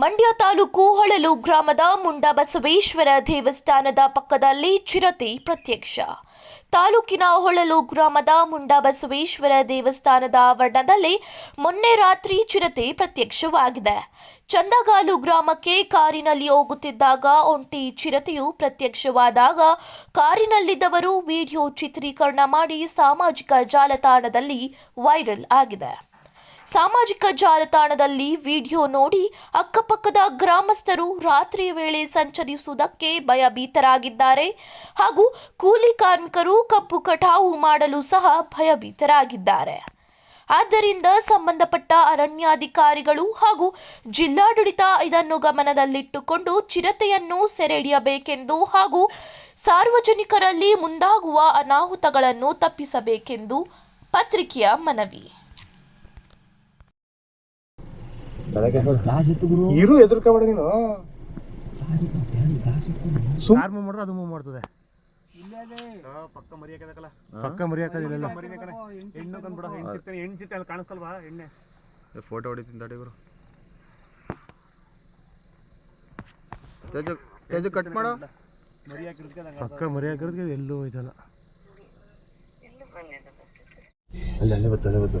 ಮಂಡ್ಯ ತಾಲೂಕು ಹೊಳಲು ಗ್ರಾಮದ ಮುಂಡ ಬಸವೇಶ್ವರ ದೇವಸ್ಥಾನದ ಪಕ್ಕದಲ್ಲಿ ಚಿರತೆ ಪ್ರತ್ಯಕ್ಷ. ತಾಲೂಕಿನ ಹೊಳಲು ಗ್ರಾಮದ ಮುಂಡ ಬಸವೇಶ್ವರ ದೇವಸ್ಥಾನದ ಆವರಣದಲ್ಲಿ ಮೊನ್ನೆ ರಾತ್ರಿ ಚಿರತೆ ಪ್ರತ್ಯಕ್ಷವಾಗಿದೆ. ಚಂದಗಾಲು ಗ್ರಾಮಕ್ಕೆ ಕಾರಿನಲ್ಲಿ ಹೋಗುತ್ತಿದ್ದಾಗ ಒಂಟಿ ಚಿರತೆಯು ಪ್ರತ್ಯಕ್ಷವಾದಾಗ ಕಾರಿನಲ್ಲಿದ್ದವರು ವಿಡಿಯೋ ಚಿತ್ರೀಕರಣ ಮಾಡಿ ಸಾಮಾಜಿಕ ಜಾಲತಾಣದಲ್ಲಿ ವೈರಲ್ ಆಗಿದೆ. ಸಾಮಾಜಿಕ ಜಾಲತಾಣದಲ್ಲಿ ವಿಡಿಯೋ ನೋಡಿ ಅಕ್ಕಪಕ್ಕದ ಗ್ರಾಮಸ್ಥರು ರಾತ್ರಿ ವೇಳೆ ಸಂಚರಿಸುವುದಕ್ಕೆ ಭಯಭೀತರಾಗಿದ್ದಾರೆ ಹಾಗೂ ಕೂಲಿ ಕಾರ್ಮಿಕರು ಕಬ್ಬು ಕಟಾವು ಮಾಡಲು ಸಹ ಭಯಭೀತರಾಗಿದ್ದಾರೆ. ಆದ್ದರಿಂದ ಸಂಬಂಧಪಟ್ಟ ಅರಣ್ಯಾಧಿಕಾರಿಗಳು ಹಾಗೂ ಜಿಲ್ಲಾಡಳಿತ ಇದನ್ನು ಗಮನದಲ್ಲಿಟ್ಟುಕೊಂಡು ಚಿರತೆಯನ್ನು ಸೆರೆಹಿಡಿಯಬೇಕೆಂದು ಹಾಗೂ ಸಾರ್ವಜನಿಕರಲ್ಲಿ ಮುಂದಾಗುವ ಅನಾಹುತಗಳನ್ನು ತಪ್ಪಿಸಬೇಕೆಂದು ಪತ್ರಿಕೆಯ ಮನವಿ. ಇರು ಎದುರ್ಕೋಬೇಡ ನೀನು. ಯಾರು ಮೂವ್ ಮಾಡ್ರೆ ಅದು ಮೂವ್ ಮಾಡ್ತದೆ. ಪಕ್ಕ ಮರಿಯಾಕಲ್ಲ ಪಕ್ಕ ಮರಿಯಾಕದಿಲ್ಲ ಹೆಣ್ಣು ಕಂದ್ಬಿಡ ಹೆಣ್ಣು ಸಿಗ್ತಾನೆ ಹೆಣ್ಣು ಸಿಗ್ತಾನೆ ಅಲ್ಲಿ ಕಾಣಿಸ್ತಲ್ವಾ ಎಣ್ಣೆ? ಫೋಟೋ ಹೊಡಿತೀನಿ ತಡಿ ಗುರು. ತೇಜು ತೇಜು ಕಟ್ ಮಾಡು. ಪಕ್ಕ ಮರಿಯಾಕಿರೋದಕ್ಕೆ ಎಲ್ಲೂ ಹೋಯ್ತಲ್ಲ. ಅಲ್ಲಿ ಅಲ್ಲೇ ಬತ್ತು ಅಲ್ಲೇ ಬತ್ತು.